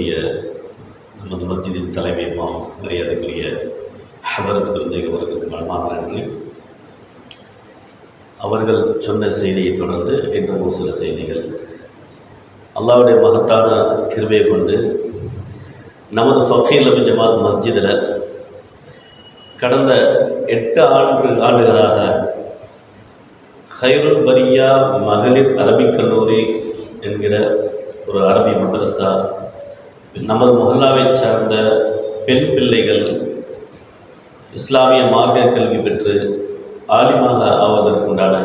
உரை நமது மஸ்ஜிதின் தலைமை மாம் மரியாதைக்குரிய ஹதரத் பிருந்தேக அவர்களுக்கு மனமார்ந்த நன்றி அவர்கள் சொன்ன செய்தியை தொடர்ந்து இன்றும் ஒரு சில செய்திகள். அல்லாவுடைய மகத்தான கிருபையை கொண்டு நமது ஃபக்கீல் அபி ஜமாத் மஸ்ஜிதில் கடந்த எட்டு ஆண்டு ஆண்டுகளாக ஹைருல் பரியா மகளிர் அரபிக் கல்லூரி என்கிற ஒரு அரபி மதரசா நமது மொஹல்லாவை சார்ந்த பெண் பிள்ளைகள் இஸ்லாமிய மார்க்க கல்வி பெற்று ஆலிமாக ஆவதற்குண்டான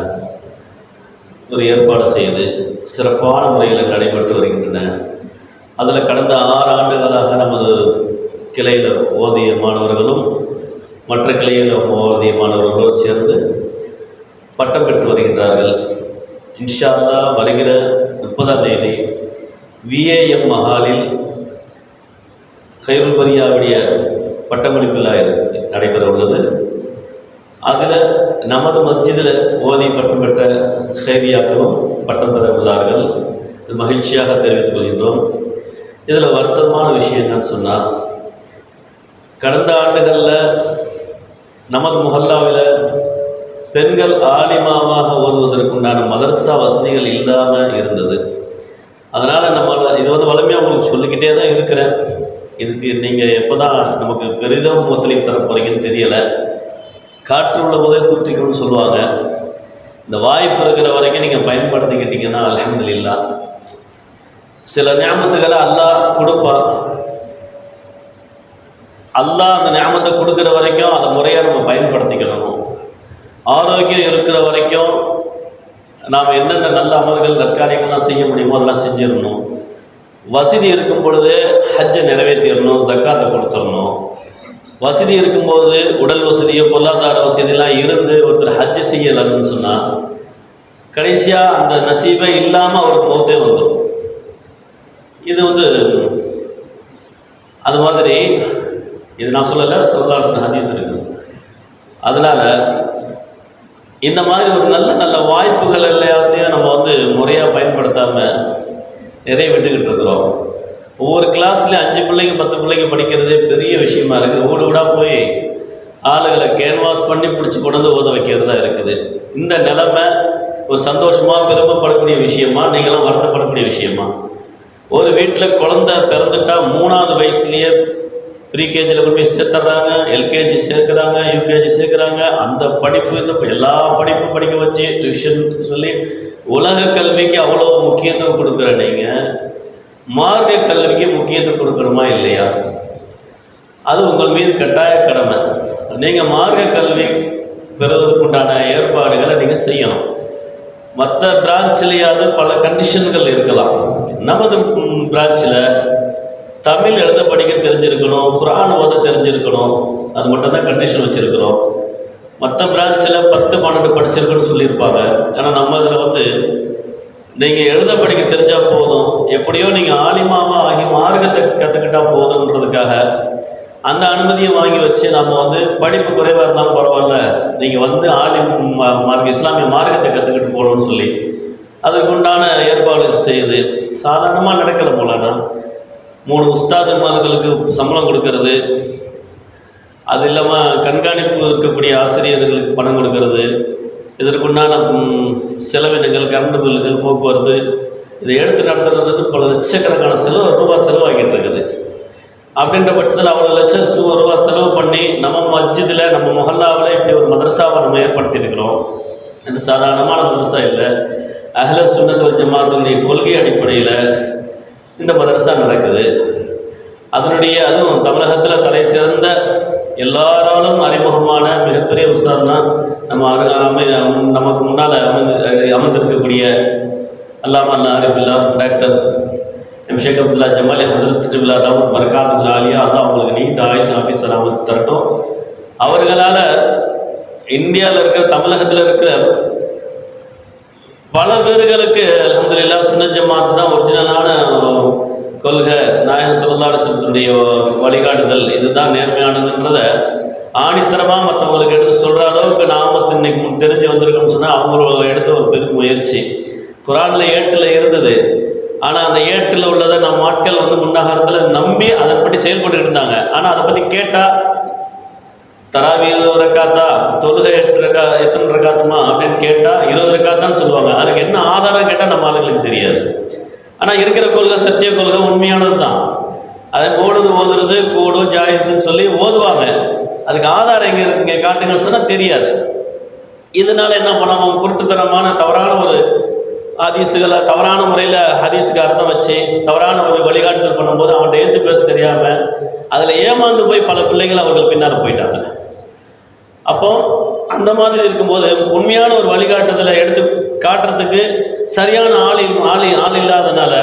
ஒரு ஏற்பாடு செய்து சிறப்பான முறையில் நடைபெற்று வருகின்றன. அதில் கடந்த ஆறு ஆண்டுகளாக நமது கிளையில் ஓதிய மாணவர்களும் மற்ற கிளையில் ஓதிய மாணவர்களும் சேர்ந்து பட்டம் பெற்று வருகின்றார்கள். இன்ஷா வருகிற முப்பதாம் தேதி விஏஎம் மஹாலில் கைருல் பரியாவுடைய பட்டமளிப்பு இருக்கு- நடைபெற உள்ளது அதில் நமது மஸ்ஜிதில் ஓதி பட்டம் பெற்ற ஹைரியாக்களும் பட்டம் பெற உள்ளார்கள். இது மகிழ்ச்சியாக தெரிவித்துக் கொள்கின்றோம். இதில் வருத்தமான விஷயம் என்னன்னு சொன்னால் கடந்த ஆண்டுகளில் நமது முஹல்லாவில் பெண்கள் ஆலிமாவாக ஓடுவதற்குண்டான மதரசா வசதிகள் இல்லாமல் இருந்தது. அதனால் நம்ம இது வந்து வளமையாக உங்களுக்கு சொல்லிக்கிட்டே தான் இருக்கிறேன். இதுக்கு நீங்கள் எப்போ தான் நமக்கு பெரிதும் ஒத்துழைப்பு தர போகிறீங்கன்னு தெரியலை. காற்று உள்ள போதே தூற்றிக்கணும்னு சொல்லுவாங்க. இந்த வாய்ப்பு இருக்கிற வரைக்கும் நீங்கள் பயன்படுத்திக்கிட்டீங்கன்னா அல்ஹம்துலில்லாஹ் சில ஞாபகத்துகளை அல்லாஹ் கொடுப்பான். அல்லாஹ் அந்த ஞாபகத்தை கொடுக்குற வரைக்கும் அதை முறையாக நம்ம பயன்படுத்திக்கணும். ஆரோக்கியம் இருக்கிற வரைக்கும் நாம் என்னென்ன நல்ல அமல்கள் நற்காரியங்கள்லாம் செய்ய முடியுமோ அதெல்லாம் செஞ்சிடணும். வசதி இருக்கும் பொழுது ஹஜ்ஜை நிறைவேற்றிடணும் ஜக்காத்தை கொடுத்துடணும். வசதி இருக்கும்போது உடல் வசதியோ பொருளாதார வசதியெல்லாம் இருந்து ஒருத்தர் ஹஜ்ஜு செய்யலன்னு சொன்னால் கடைசியாக அந்த நசீபை இல்லாமல் அவருக்கு மௌத்தே வந்துடும். இது வந்து அது மாதிரி இது நான் சொல்லலை சுரதாசன் ஹதீஸ் இருக்கு. அதனால் இந்த மாதிரி ஒரு நல்ல நல்ல வாய்ப்புகள் எல்லாத்தையும் நம்ம வந்து முறையாக பயன்படுத்தாமல் நிறைய விட்டுக்கிட்டு இருக்கிறோம். ஒவ்வொரு கிளாஸ்லேயும் அஞ்சு பிள்ளைங்க பத்து பிள்ளைங்க படிக்கிறதே பெரிய விஷயமா இருக்குது. ஊடு வீடாக போய் ஆளுகளை கேன்வாஸ் பண்ணி பிடிச்சி கொண்டு வந்து ஓத வைக்கிறதா இருக்குது. இந்த நிலைமை ஒரு சந்தோஷமாக பெருமைப்படக்கூடிய விஷயமா நீங்களாம் வருத்தப்படக்கூடிய விஷயமா? ஒரு வீட்டில் குழந்தை பிறந்துட்டா மூணாவது வயசுலேயே ப்ரீகேஜியில் கொண்டு போய் சேர்த்துட்றாங்க எல்கேஜி சேர்க்குறாங்க யூகேஜி சேர்க்குறாங்க. அந்த படிப்பு இந்த எல்லா படிப்பும் படிக்க வச்சு டியூஷன் சொல்லி உலக கல்விக்கு அவ்வளோ முக்கியத்துவம் கொடுக்குற நீங்கள் மார்க்க கல்விக்கு முக்கியத்துவம் கொடுக்கணுமா இல்லையா? அது உங்கள் மீது கட்டாய கடமை. நீங்கள் மார்க்க கல்வி பெறுவதற்குண்டான ஏற்பாடுகளை நீங்கள் செய்யணும். மற்ற பிரான்ச்சிலேயாவது பல கண்டிஷன்கள் இருக்கலாம். நமது பிரான்ச்சில் தமிழ் எழுத படிக்க தெரிஞ்சிருக்கணும் குரான் ஓத தெரிஞ்சிருக்கணும். அது மட்டும்தான் கண்டிஷன் வச்சுருக்கிறோம். மற்ற பிரான்ச்சில் பத்து பன்னெண்டு படிச்சிருக்கணும்னு சொல்லியிருப்பாங்க. ஆனால் நம்ம இதில் வந்து நீங்கள் எழுத படிக்க தெரிஞ்சால் போதும். எப்படியோ நீங்கள் ஆலிமாவா ஆகி மார்க்கத்தை கற்றுக்கிட்டா போதுன்றதுக்காக அந்த அனுமதியை வாங்கி வச்சு நம்ம வந்து படிப்பு குறைவாக இருந்தாலும் பரவாயில்ல. நீங்கள் வந்து ஆலிம் மா- இஸ்லாமிய மார்க்கத்தை கற்றுக்கிட்டு போகணும்னு சொல்லி அதற்குண்டான ஏற்பாடு செய்யுது சாதாரணமாக நடக்கலை போலன்னா மூணு உஸ்தாதுமார்களுக்கு சம்பளம் கொடுக்கறது அது இல்லாமல் கண்காணிப்பு இருக்கக்கூடிய ஆசிரியர்களுக்கு பணம் கொடுக்கறது இதற்குண்டான செலவினங்கள் கரண்ட் பில்லுகள் போக்குவரத்து இதை எடுத்து நடத்துறது பல லட்சக்கணக்கான செலவு ரூபாய் செலவாகிட்டு இருக்குது. அப்படின்ற பட்சத்தில் அவ்வளோ லட்சம் சு ரூபா செலவு பண்ணி நம்ம மஸ்ஜிதில் நம்ம மொஹல்லாவில் இப்படி ஒரு மதரசாவை நம்ம ஏற்படுத்தியிருக்கிறோம் இது சாதாரணமான மதரசா இல்லை. அஹ்ல சுண்ணத்து வல் ஜமாத்துடைய கொள்கை அடிப்படையில் இந்த மதரசா நடக்குது. அதனுடைய அதுவும் தமிழகத்தில் தலை சிறந்த எல்லாராலும் அறிமுகமான மிகப்பெரிய உஸ்தாத்னா நம்ம அமை நமக்கு முன்னால் அமர்ந்து அமர்ந்திருக்கக்கூடிய அல்லாம அல்லா அறிபில்லா டாக்டர் எம் ஷேக் அப்துல்லா ஜமாலி ஹசரத் ஜிபில்லா தாவூத் பர்காத் அலியா அதான் அவங்களுக்கு நீண்ட ஆயுஸ் ஆஃபீஸர் அமைத்து தரட்டும். அவர்களால் இந்தியாவில் இருக்கிற தமிழகத்தில் இருக்கிற பல பேர்களுக்கு அலமதுல்லா சுனஜமாத் தான் ஒரிஜினலான கொள்கை. நாயக ஸல்லல்லாஹு வழிகாட்டுதல் இதுதான் நேர்மையானதுன்றத ஆணித்தரமாக மற்றவங்களுக்கு எடுத்து சொல்கிற அளவுக்கு நாம் இன்னைக்கு தெரிஞ்சு வந்திருக்கோம்னு சொன்னால் அவங்களோட எடுத்த ஒரு பெரும் முயற்சி. குரானில் ஏட்டில் இருந்தது. ஆனால் அந்த ஏட்டில் உள்ளதை நம்ம ஆட்கள் வந்து முன்னாகாரத்தில் நம்பி அதன்படி செயல்பட்டு இருந்தாங்க. ஆனால் அதை பற்றி கேட்டால் தராவி இருபது ரக்காத்தா தொழுகை எட்டு ரக்கா எத்தனை ரக்காத்துமா அப்படின்னு கேட்டால் இருபது ரக்காத்தான்னு சொல்லுவாங்க. அதுக்கு என்ன ஆதாரம் கேட்டால் நம்ம ஆளுங்களுக்கு தெரியாது. ஆனால் இருக்கிற கொள்கை சத்திய கொள்கை உண்மையானது தான் அதை ஓடுது ஓதுறது கூடும் ஜாயிதுன்னு சொல்லி ஓதுவாங்க. அதுக்கு ஆதாரம் எங்கே இருக்குங்க காட்டுங்கன்னு சொன்னால் தெரியாது. இதனால என்ன பண்ணுவோம் குருட்டுத்தனமான தவறான ஒரு ஹதீஸுகளை தவறான முறையில் ஹதீஸுக்கு அர்த்தம் வச்சு தவறான ஒரு வழிகாட்டுதல் பண்ணும்போது அவன்கிட்ட ஏற்று பேச தெரியாமல் அதில் ஏமாந்து போய் பல பிள்ளைகள் அவர்கள் பின்னால் போயிட்டாங்க. அப்போ அந்த மாதிரி இருக்கும்போது உண்மையான ஒரு வழிகாட்டுதலை எடுத்து காட்டுறதுக்கு சரியான ஆள் ஆள் ஆள் இல்லாதனால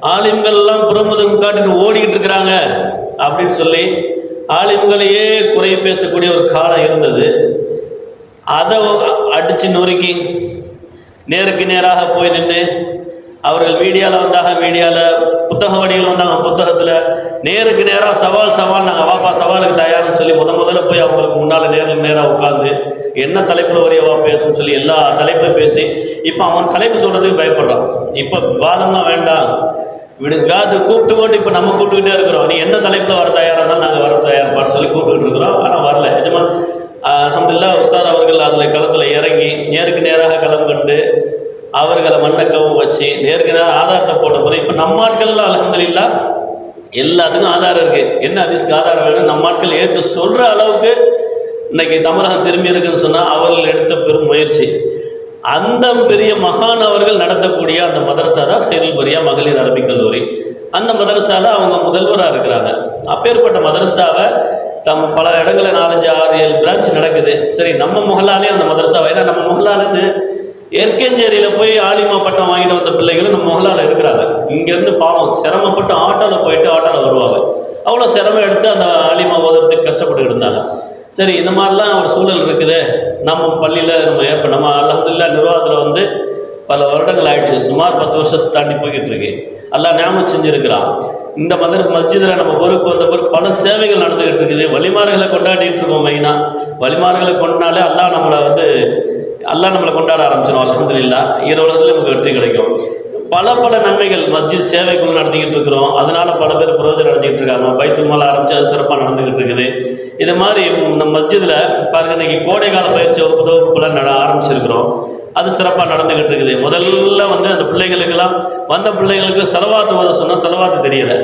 ஆலிம்கள் எல்லாம் புறமுதும் காட்டிட்டு ஓடிக்கிட்டு இருக்கிறாங்க அப்படின்னு சொல்லி ஆலிம்களையே குறை பேசக்கூடிய ஒரு காலம் இருந்தது. அதை அடித்து நொறுக்கி நேருக்கு நேராக போய் நின்று அவர்கள் மீடியாவில் வந்தாங்க மீடியாவில் புத்தக வடிவில் வந்தாங்க புத்தகத்தில் நேருக்கு நேராக சவால் சவால் நாங்கள் வாப்பா சவாலுக்கு தயார்னு சொல்லி முத முதல்ல போய் அவங்களுக்கு முன்னால் நேரில் நேராக உட்காந்து என்ன தலைப்பில் வரையவா பேசுன்னு சொல்லி எல்லா தலைப்பையும் பேசி இப்போ அவன் தலைப்பு சொல்கிறதுக்கு பயப்படுறான். இப்போ விவாதம்லாம் வேண்டாம். விடுங்க அது கூப்பிட்டு போட்டு இப்போ நம்ம கூப்பிட்டுக்கிட்டே இருக்கிறோம். நீ என்ன தலைப்பில் வர தயாராக இருந்தாலும் நாங்கள் வர தயார்ப்பான்னு சொல்லி கூப்பிட்டுக்கிட்டு இருக்கிறோம். ஆனால் வரல. நிஜமா அஹமதுல்லா உஸ்தாத் அவர்கள் அதில் களத்தில் இறங்கி நேருக்கு நேராக களம் கண்டு அவர்களை மண்ணக்கவும் வச்சு நேர்கிற ஆதாரத்தை போட்ட போகிறோம் இப்போ நம்ம ஆட்கள்ல இல்லை எல்லாத்துக்கும் ஆதாரம் இருக்குது என்ன அதிசுக்கு ஆதாரம் வேணும் நம்ம ஆட்கள் ஏற்று சொல்கிற அளவுக்கு இன்னைக்கு தமிழகம் திரும்பி இருக்குன்னு சொன்னால் அவர்கள் எடுத்த பெரும் முயற்சி. அந்த பெரிய மகான் அவர்கள் நடத்தக்கூடிய அந்த மதரசா தான் ஹைருல் மகளிர் அரபிக் கல்லூரி. அந்த மதரசாவில் அவங்க முதல்வராக இருக்கிறாங்க. அப்பேற்பட்ட மதரசாவை தம் பல இடங்களில் நாலஞ்சு ஆறு ஏழு பிரான்ச் நடக்குது. சரி நம்ம முகலாலே அந்த மதரசாவை ஏன்னா நம்ம முகலாலுன்னு எர்க்கஞ்சேரியில் போய் ஆலிமா பட்டம் வாங்கிட்டு வந்த பிள்ளைகளும் நம்ம முகலால இருக்கிறாங்க. இங்கேருந்து பாவம் சிரமப்பட்டு ஆட்டோவில் போயிட்டு ஆட்டோவில் வருவாங்க. அவ்வளோ சிரமம் எடுத்து அந்த ஆலிமா ஓதுறதுக்கு கஷ்டப்பட்டுக்கிட்டு இருந்தாங்க. சரி இந்த மாதிரிலாம் ஒரு சூழல் இருக்குது. நம்ம பள்ளியில் நம்ம ஏற்ப நம்ம அலமதுல்லா நிர்வாகத்தில் வந்து பல வருடங்கள் ஆயிடுச்சு. சுமார் பத்து வருஷத்தை தாண்டி போய்கிட்டு இருக்கு. எல்லாம் ஞாபகம் செஞ்சுருக்கிறான். இந்த மதர் மஸ்ஜிதில் நம்ம பொறுப்பு வந்த பொருள் பல சேவைகள் நடந்துகிட்டு இருக்குது. வழிமார்களை கொண்டாடிட்டு இருக்கோம் மெயினாக வழிமார்களை கொண்டாலே எல்லாம் நம்மளை வந்து அல்லாஹ் நம்மளை கொண்டாட ஆரம்பிச்சிடும் அல்ஹம்துலில்லாஹ். ஈரோலத்தில் நமக்கு வெற்றி கிடைக்கும். பல பல நன்மைகள் மஸ்ஜித் சேவைக்குழு நடத்திக்கிட்டு இருக்கிறோம். அதனால பல பேர் புரோஜனம் நடத்திக்கிட்டு இருக்காங்க. பைத்துல் மால் ஆரம்பிச்சு அது சிறப்பாக நடந்துகிட்டு இருக்குது. இது மாதிரி இந்த மஸ்ஜிதில் பாருங்க இன்னைக்கு கோடைக்கால பயிற்சி வகுப்பு நட ஆரம்பிச்சிருக்கிறோம். அது சிறப்பாக நடந்துகிட்டு இருக்குது. முதல்ல வந்து அந்த பிள்ளைகளுக்கெல்லாம் வந்த பிள்ளைகளுக்கு செலவாத்து ஓத சொன்னால் செலவாத்து தெரியல.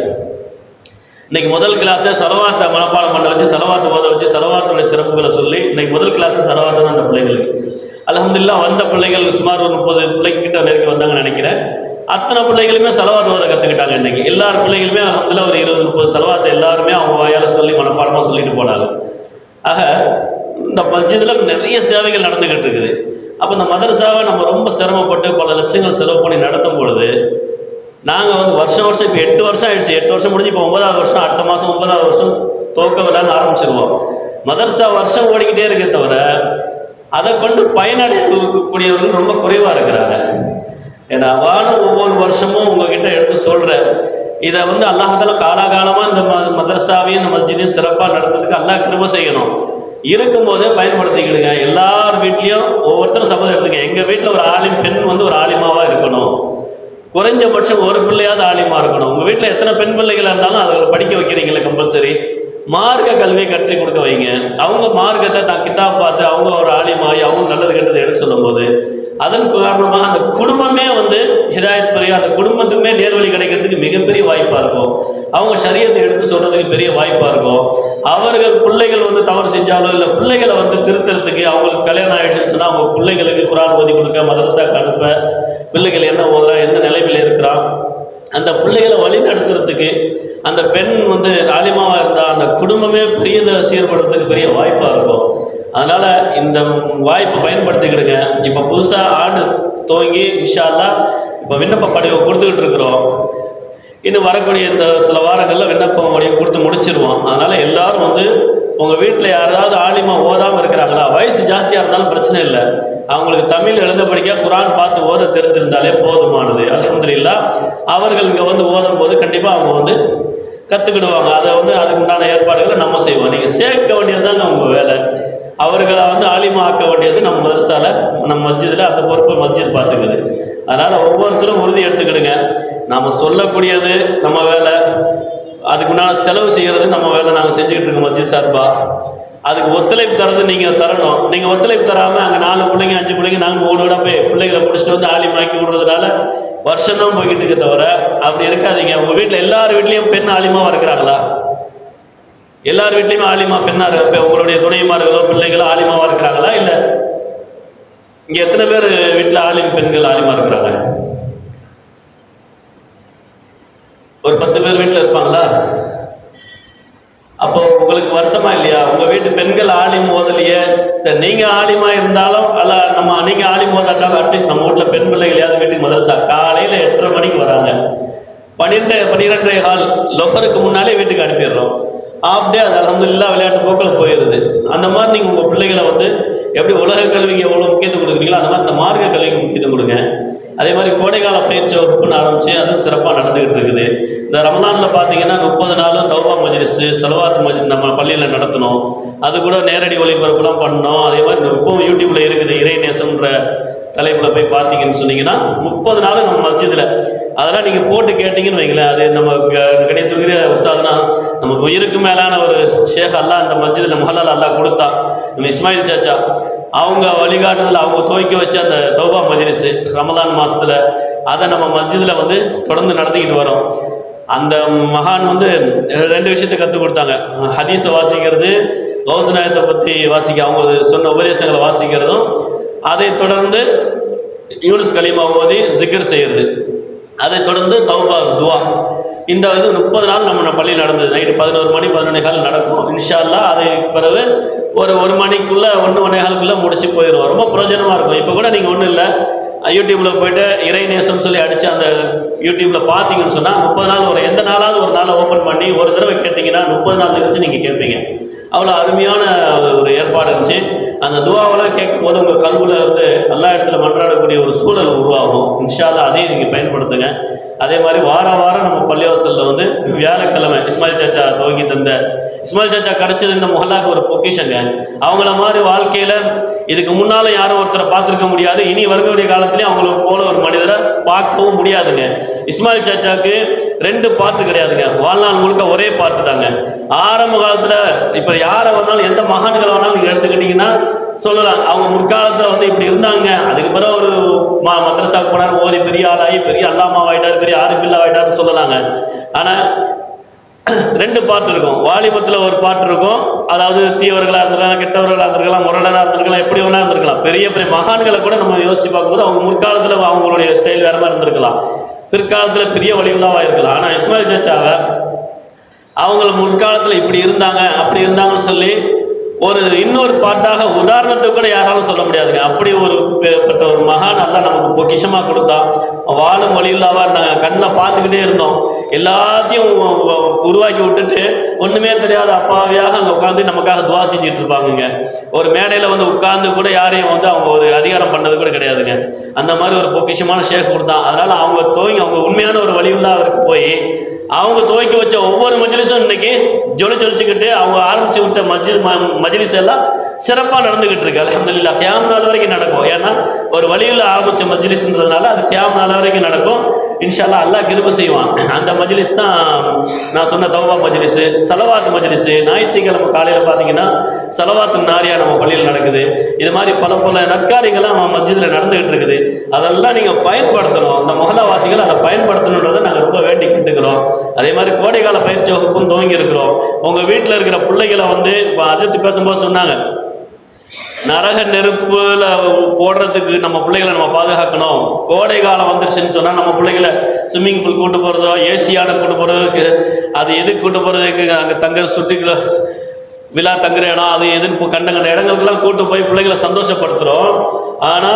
இன்னைக்கு முதல் கிளாஸே செலவாத்தை மனப்பாடம் பண்ண வச்சு செலவாத்து ஓத வச்சு செலவாத்துடைய சிறப்புகளை சொல்லி இன்னைக்கு முதல் கிளாஸே செலவாத்து அந்த பிள்ளைங்களுக்கு. அலமதுல்லா வந்த பிள்ளைகள் சுமார் ஒரு முப்பது பிள்ளைங்கிட்ட நெருக்கி வந்தாங்கன்னு நினைக்கிறேன். அத்தனை பிள்ளைகளுமே செலவாத்து ஓத கற்றுக்கிட்டாங்க இன்னைக்கு. எல்லார் பிள்ளைகளுமே அலமதுல்லா ஒரு இருபது முப்பது செலவாத்தை எல்லாருமே அவங்க வாயால் சொல்லி மனப்பாடமாக சொல்லிட்டு போனாங்க. ஆக இந்த மஸ்ஜிதில் நிறைய சேவைகள் நடந்துக்கிட்டு இருக்குது. அப்போ இந்த மதரசாவை நம்ம ரொம்ப சிரமப்பட்டு பல லட்சங்கள் செலவு பண்ணி நடத்தும் பொழுது நாங்கள் வந்து வருஷம் வருஷம் இப்போ எட்டு வருஷம் ஆயிடுச்சு. எட்டு வருஷம் முடிஞ்சு இப்போ ஒன்பதாவது வருஷம் அடுத்த மாதம் ஒன்பதாவது வருஷம் துவக்க விழான்னு ஆரம்பிச்சிருவோம். மதரசா வருஷம் ஓடிக்கிட்டே இருக்கே தவிர அதை கொண்டு பயனடையக்கூடியவர்கள் ரொம்ப குறைவாக இருக்கிறாங்க. ஏன்னா வானும் ஒவ்வொரு வருஷமும் உங்ககிட்ட எடுத்து சொல்கிறேன் இதை வந்து அல்லாஹால காலாகாலமாக இந்த ம மதரசாவையும் இந்த மஸ்ஜிதையும் சிறப்பாக நடத்துறதுக்கு அல்லாஹ் கிருப செய்யணும். இருக்கும்போதே பயன்படுத்திக்கிடுங்க. எல்லார் வீட்லேயும் ஒவ்வொருத்தரும் சபதம் எடுத்துங்க. எங்கள் வீட்டில் ஒரு ஆலிம் பெண் வந்து ஒரு ஆலிமாவாக இருக்கணும். குறைஞ்சபட்சம் ஒரு பிள்ளையாவது ஆலிமா இருக்கணும். உங்கள் வீட்டில் எத்தனை பெண் பிள்ளைகள் இருந்தாலும் அதுகளை படிக்க வைக்கிறீங்களே கம்பல்சரி மார்க்க கல்வியை கற்றுக் கொடுக்க வைங்க. அவங்க மார்க்கத்தை தான் கிதாப் பார்த்து அவங்க ஒரு ஆலிமாயி அவங்க நல்லது கெட்டது எடுத்து சொல்லும்போது அதன் காரணமாக அந்த குடும்பமே வந்து ஹிதாயத் பெரிய அந்த குடும்பத்துக்குமே நேர்வழி கிடைக்கிறதுக்கு மிகப்பெரிய வாய்ப்பாக இருக்கும். அவங்க சரியத்தை எடுத்து சொல்றதுக்கு பெரிய வாய்ப்பாக இருக்கும். அவர்கள் பிள்ளைகள் வந்து தவறு செஞ்சாலோ இல்லை பிள்ளைகளை வந்து திருத்தறதுக்கு அவங்களுக்கு கல்யாணம் ஆயிடுச்சுன்னு சொன்னால் அவங்க பிள்ளைகளுக்கு குரான் ஓதி கொடுக்க மதரசா அனுப்ப பிள்ளைகள் என்ன ஓதுறா எந்த நிலைமையில் இருக்கிறான் அந்த பிள்ளைகளை வழி நடத்துறதுக்கு அந்த பெண் வந்து ஆலிமாவாக குடும்பமே பெரிய சீர்படுறதுக்கு பெரிய வாய்ப்பாக இருக்கும். அதனால் இந்த வாய்ப்பை பயன்படுத்திக்கிடுங்க. இப்போ புதுசாக ஆண்டு துவங்கி இன்ஷா இப்போ விண்ணப்ப படிவம் கொடுத்துக்கிட்டு இருக்கிறோம். இன்னும் வரக்கூடிய இந்த சில வாரங்களில் விண்ணப்ப படிவம் கொடுத்து முடிச்சிருவோம். அதனால் எல்லாரும் வந்து உங்கள் வீட்டில் யாராவது ஆலிமா ஓதாமல் இருக்கிறாங்களா வயசு ஜாஸ்தியாக இருந்தாலும் பிரச்சனை இல்லை. அவங்களுக்கு தமிழ் எழுத படிக்க குரான் பார்த்து ஓத தெரிஞ்சிருந்தாலே போதுமானது. அல்ஹம்துலில்லாஹ் அவர்கள் இங்கே வந்து ஓதும் போது கண்டிப்பாக அவங்க வந்து கற்றுக்கிடுவாங்க அதை வந்து அதுக்கு உண்டான ஏற்பாடுகளை நம்ம செய்வோம். நீங்கள் சேர்க்க வேண்டியது தாங்க உங்கள் வேலை. அவர்களை வந்து ஆலிமாக்க வேண்டியது நம்ம மதரசால நம்ம மஸ்ஜிதில் அந்த பொறுப்பை மஸ்ஜித் பார்த்துக்குது. அதனால் ஒவ்வொருத்தரும் உறுதி எடுத்துக்கிடுங்க. நாம் சொல்லக்கூடியது நம்ம வேலை. அதுக்குண்டான செலவு செய்கிறது நம்ம வேலை. நாங்கள் செஞ்சுக்கிட்டு இருக்கோம் மஸ்ஜித் சார்பா. அதுக்கு ஒத்துழைப்பு தரது நீங்கள் தரணும். நீங்கள் ஒத்துழைப்பு தராமல் அங்கே நாலு பிள்ளைங்க அஞ்சு பிள்ளைங்க நாங்கள் ஓடு விட போய் பிள்ளைகளை பிடிச்சிட்டு வந்து ஆலிமாக்கி விடுறதுனால வருஷம் தான் போய்கிட்டு இருக்க தவிர அப்படி இருக்காதீங்க. உங்கள் வீட்டில் எல்லார் வீட்லேயும் பெண் ஆலிமாவாக இருக்கிறாங்களா எல்லார் வீட்லேயுமே ஆலிமா பெண்ணா இருக்கு உங்களுடைய துணைமார்களோ பிள்ளைகளோ ஆலிமாவாக இருக்கிறாங்களா இல்லை? இங்கே எத்தனை பேர் வீட்டில் ஆலிம் பெண்கள் ஆலிமா இருக்கிறாங்க? ஒரு பத்து பேர் வீட்டில் இருப்பாங்களா? அப்போ உங்களுக்கு வருத்தமா இல்லையா? உங்க வீட்டு பெண்கள் ஆலிம் ஓதலையே சரி நீங்க ஆலிமா இருந்தாலும் அல்ல நம்ம நீங்க ஆலிம் ஓதாட்டாலும் அட்லீஸ்ட் நம்ம வீட்டுல பெண் பிள்ளைகளையாவது வீட்டுக்கு மதரசாக்கா காலையில் எட்டரை மணிக்கு வராங்க? பன்னிரெண்டு பன்னிரெண்டரை கால் லொஃபருக்கு முன்னாலே வீட்டுக்கு அனுப்பிடுறோம். அப்படியே அது அலமதுல்லா விளையாட்டு போக்கில் போயிடுது அந்த மாதிரி நீங்கள் உங்கள் பிள்ளைகளை வந்து எப்படி உலக கல்விக்கு எவ்வளோ முக்கியத்துவம் கொடுக்குறீங்களோ அந்த மாதிரி இந்த மார்க்க கல்விக்கு முக்கியத்துவம் கொடுங்க. அதே மாதிரி கோடைக்கால பயிற்சி வகுப்புன்னு ஆரம்பிச்சு அதுவும் சிறப்பாக நடந்துகிட்டு இருக்குது. இந்த ரமலானில் பார்த்தீங்கன்னா முப்பது நாளும் தௌபா மஜ்லிஸ் செலவாத்து மஜ் நம்ம பள்ளியில் நடத்தணும். அது கூட நேரடி ஒளிபரப்புலாம் பண்ணோம் அதே மாதிரி இப்போவும் யூடியூப்ல இருக்குது இறை நேசம்ன்ற தலைப்புல போய் பார்த்தீங்கன்னு சொன்னீங்கன்னா முப்பது நாள் நம்ம மஸ்ஜிதில். அதெல்லாம் நீங்கள் போட்டு கேட்டீங்கன்னு வைங்களேன் அது நம்ம கணியத்துக்குரிய உஸ்தாதுனா நமக்கு உயிருக்கு மேலான ஒரு ஷேக் அல்லாஹ் அந்த மஸ்ஜிதில் முஹல்லால் அல்லாஹ் கொடுத்தா. நம்ம இஸ்மாயில் சாச்சா அவங்க வழிகாட்டுதல் அவங்க துவக்கி வச்ச அந்த தௌபா மஜ்லிஸ் ரமதான் மாசத்துல அதை நம்ம மஸ்ஜிதில் வந்து தொடர்ந்து நடத்திக்கிட்டு வரோம். அந்த மகான் வந்து ரெண்டு விஷயத்தை கற்றுக் கொடுத்தாங்க. ஹதீஸை வாசிக்கிறது கௌசநாயத்தை பற்றி வாசிக்க அவங்க சொன்ன உபதேசங்களை வாசிக்கிறதும் அதை தொடர்ந்து யூனிஸ் கலிமா ஓதி ஜிக்கர் செய்கிறது அதை தொடர்ந்து தௌபா துவா. இந்த இது முப்பது நாள் நம்ம பள்ளி நடந்தது. நைட்டு பதினோரு மணி பதினொன்னே கால் நடக்கும். இன்ஷால்லா அதை பிறகு ஒரு ஒரு மணிக்குள்ள ஒன்று ஒன்றே காலுக்குள்ள முடிச்சு போயிடுவோம். ரொம்ப பிரயோஜனமாக இருக்கும். இப்போ கூட நீங்கள் ஒன்றும் இல்லை. யூடியூப்ல போயிட்டு இறை நேசம் சொல்லி அடிச்சு அந்த யூடியூப்ல பார்த்தீங்கன்னு சொன்னா முப்பது நாள் ஒரு எந்த நாளாவது ஒரு நாளை ஓப்பன் பண்ணி ஒரு தடவை கேட்டீங்கன்னா முப்பது நாள் கழிச்சு நீங்க கேட்பீங்க. அவ்வளோ அருமையான ஒரு ஏற்பாடு இருந்துச்சு. அந்த துவாவெல்லாம் கேட்கும் போது உங்கள் கல்வியில் வந்து எல்லா இடத்துல மன்றாடக்கூடிய ஒரு சூழல் உருவாகும். இன்ஷால்லா அதையும் நீங்கள் பயன்படுத்துங்க. அதே மாதிரி வார வாரம் நம்ம பள்ளிவாசலில் வந்து வியாழக்கிழமை இஸ்மாயில் சாச்சா துவங்கி தந்த இஸ்மாயில் சாச்சா கிடச்சது இந்த முகல்லாக்கு ஒரு பொக்கிஷங்க. அவங்கள மாதிரி வாழ்க்கையில் இதுக்கு முன்னால் யாரும் ஒருத்தரை பார்த்துருக்க முடியாது. இனி வரக்கூடிய காலத்துலேயும் அவங்கள போல ஒரு மனிதரை பார்க்கவும் முடியாதுங்க. இஸ்மாயில் சாச்சாவுக்கு ரெண்டு பாட்டு கிடையாதுங்க. வாழ்நாள் முழுக்க ஒரே பாட்டு தாங்க. ஆரம்ப காலத்தில் இப்போ யாரை வேணாலும் எந்த மகான்களை வேணாலும் நீங்கள் எடுத்துக்கிட்டீங்கன்னா சொல்லலாம். அவங்க முற்காலத்தில் வந்து இப்படி இருந்தாங்க. அதுக்கு பிறகு ஒரு மா மதரசாவுக்கு போனார். ஓதி பெரிய ஆளாகி பெரிய அல்லாமாவாயிட்டார் பெரிய ஆறுபில்லா ஆயிட்டார்னு சொல்லலாங்க. ஆனால் ரெண்டு பாட்டு இருக்கும். வாலிபத்தில் ஒரு பாட்டு இருக்கும். அதாவது தீவர்களாக இருந்திருக்கலாம் கெட்டவர்களாக இருந்திருக்கலாம் முரடனாக இருந்திருக்கலாம் எப்படி வேணா இருந்திருக்கலாம். பெரிய பெரிய மகான்களை கூட நம்ம யோசிச்சு பார்க்கும்போது அவங்க முற்காலத்தில் அவங்களுடைய ஸ்டைல் வேற மாதிரி இருந்திருக்கலாம். பிற்காலத்தில் பெரிய வழிகளாக இருக்கலாம் ஆனால் இஸ்மாயில் சச்சாவை அவங்கள முற்காலத்தில் இப்படி இருந்தாங்க அப்படி இருந்தாங்கன்னு சொல்லி ஒரு இன்னொரு பாட்டாக உதாரணத்துக்கு கூட யாராலும் சொல்ல முடியாதுங்க. அப்படி ஒரு பேர்பட்ட ஒரு மகான் அல்ல நமக்கு பொக்கிஷமா கொடுத்தா. வாழும் வழியில்லாவா நாங்கள் கண்ணில் பார்த்துக்கிட்டே இருந்தோம். எல்லாத்தையும் உருவாக்கி விட்டுட்டு ஒண்ணுமே தெரியாத அப்பாவியாக அங்கே உட்காந்து நமக்காக துவா செஞ்சுட்டு இருப்பாங்கங்க. ஒரு மேடையில் வந்து உட்கார்ந்து கூட யாரையும் வந்து அவங்க ஒரு அதிகாரம் பண்ணது கூட கிடையாதுங்க. அந்த மாதிரி ஒரு பொக்கிஷமான ஷேக் கொடுத்தான். அதனால அவங்க தோங்கி அவங்க உண்மையான ஒரு வழியுள்ளாவிற்கு போய் அவங்க துவக்கி வச்ச ஒவ்வொரு மஜ்லிஸும் இன்னைக்கு ஜொலி ஜொலிச்சுக்கிட்டு அவங்க ஆரம்பிச்சு விட்ட மஜ்ஜி மஜிலிஸ் எல்லாம் சிறப்பாக நடந்துகிட்டு இருக்கு. அலமதுல்லா கியாம் நாள் வரைக்கும் நடக்கும். ஏன்னா ஒரு வழியில் ஆரம்பிச்ச மஜ்லிஸ்ன்றதுனால அது கியாம் நாள் வரைக்கும் நடக்கும். இன்ஷால்லா அல்லா கிருப செய்வான். அந்த மஜ்லிஸ் தான் நான் சொன்ன தௌபா மஜ்லிஸ் சலவாத் மஜ்லிஸ். ஞாயிற்றுக்கிழமை காலையில் பார்த்தீங்கன்னா சலவாத்து நாரியா நம்ம பள்ளியில் நடக்குது. இது மாதிரி பல பல நற்காரியங்கள்லாம் நம்ம மஸ்ஜிதில் நடந்துகிட்டு இருக்குது. அதெல்லாம் நீங்கள் பயன்படுத்தணும். அந்த மொஹல்லாவாசிகள் அதை பயன்படுத்தணுன்றதை நாங்கள் ரொம்ப வேண்டி கேட்டுக்கிறோம். அதே மாதிரி கோடைக்கால பயிற்சி வகுப்பும் துவங்கி இருக்கிறோம் உங்கள் வீட்டில் இருக்கிற பிள்ளைகளை வந்து இப்போ அஜித் பேசும்போது சொன்னாங்க நரக நெருப்புல போடுறதுக்கு நம்ம பிள்ளைகளை நம்ம பாதுகாக்கணும். கோடை காலம் வந்துருச்சுன்னு சொன்னா நம்ம பிள்ளைகளை ஸ்விம்மிங் பூல் கூட்டு போறதோ ஏசியான கூட்டு போறதுக்கு அது எதுக்கு கூட்டு போறதுக்கு அங்கே தங்க சுற்றுக்குள்ள விழா தங்குற இடம் அது எதுன்னு கண்ட கண்ட இடங்களுக்கெல்லாம் கூட்டு போய் பிள்ளைகளை சந்தோஷப்படுத்துறோம். ஆனா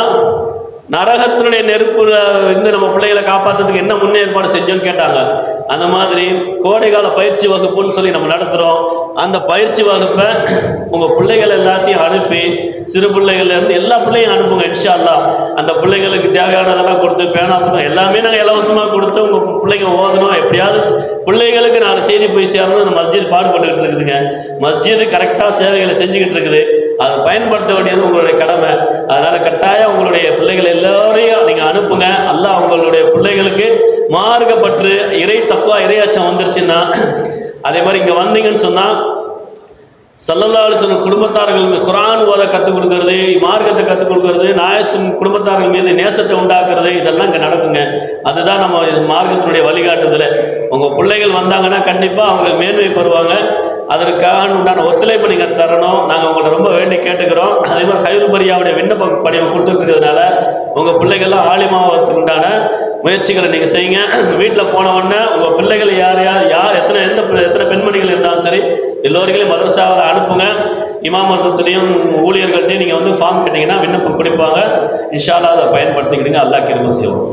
நரகத்தினுடைய நெருப்புல இருந்து நம்ம பிள்ளைகளை காப்பாற்றுறதுக்கு என்ன முன்னேற்பாடு செஞ்சோன்னு கேட்டாங்க. அந்த மாதிரி கோடைகால பயிற்சி வகுப்புன்னு சொல்லி நம்ம நடத்துகிறோம் அந்த பயிற்சி வகுப்பை உங்கள் பிள்ளைகள் எல்லாத்தையும் அனுப்பி சிறு பிள்ளைகள்லேருந்து எல்லா பிள்ளையும் அனுப்புங்க இன்ஷால்லா அந்த பிள்ளைங்களுக்கு தேவையானதெல்லாம் கொடுத்து பேனா புத்தகம் எல்லாமே நாங்கள் இலவசமாக கொடுத்து உங்கள் பிள்ளைங்க ஓதணும். எப்படியாவது பிள்ளைகளுக்கு நாலு செய்தி போய் சேரணும் இந்த மஸ்ஜித் பாடுபட்டுக்கிட்டு இருக்குதுங்க. மஸ்ஜித் கரெக்டாக சேவைகளை செஞ்சுக்கிட்டு இருக்குது. அதை பயன்படுத்த வேண்டியது உங்களுடைய கடமை. அதனால கட்டாயம் உங்களுடைய பிள்ளைகள் எல்லோரையும் நீங்க அனுப்புங்க. அல்ல அவங்களுடைய பிள்ளைகளுக்கு மார்க்கப்பற்று இறை தப்பா இறையாச்சம் வந்துருச்சுன்னா அதே மாதிரி இங்கே வந்தீங்கன்னு சொன்னால் சல்லல்லா சொன்ன குடும்பத்தார்கள் குரான் ஓத கற்றுக் கொடுக்கறது மார்க்கத்தை கற்றுக் கொடுக்கறது நாயத்தின் குடும்பத்தார்கள் மீது நேசத்தை உண்டாக்குறது இதெல்லாம் இங்கே நடக்குங்க. அதுதான் நம்ம இது மார்க்கத்தினுடைய வழிகாட்டுதல். உங்கள் பிள்ளைகள் வந்தாங்கன்னா கண்டிப்பாக அவங்க மேன்மை பெறுவாங்க. அதற்காக உண்டான ஒத்துழைப்பு நீங்கள் தரணும். நாங்கள் உங்களை ரொம்ப வேண்டி கேட்டுக்கிறோம். அதே மாதிரி சைதுபரியாவுடைய விண்ணப்ப பணியை கொடுத்துருக்கிறதுனால உங்கள் பிள்ளைகள்லாம் ஆலிமாவத்துக்கு உண்டான முயற்சிகளை நீங்கள் செய்யுங்க. வீட்டில் போன உடனே உங்கள் பிள்ளைகள் யார் யார் யார் எத்தனை எந்த எத்தனை பெண்மணிகள் இருந்தாலும் சரி எல்லோருக்களையும் மதரசாவில் அனுப்புங்க. இமாம் ஊழியர்கள்ட்டையும் நீங்கள் வந்து ஃபார்ம் கேட்டிங்கன்னா விண்ணப்பம் கொடுப்பாங்க. இன்ஷால்லா அதை பயன்படுத்திக்கிட்டுங்க அல்லா கிருப செய்வோம்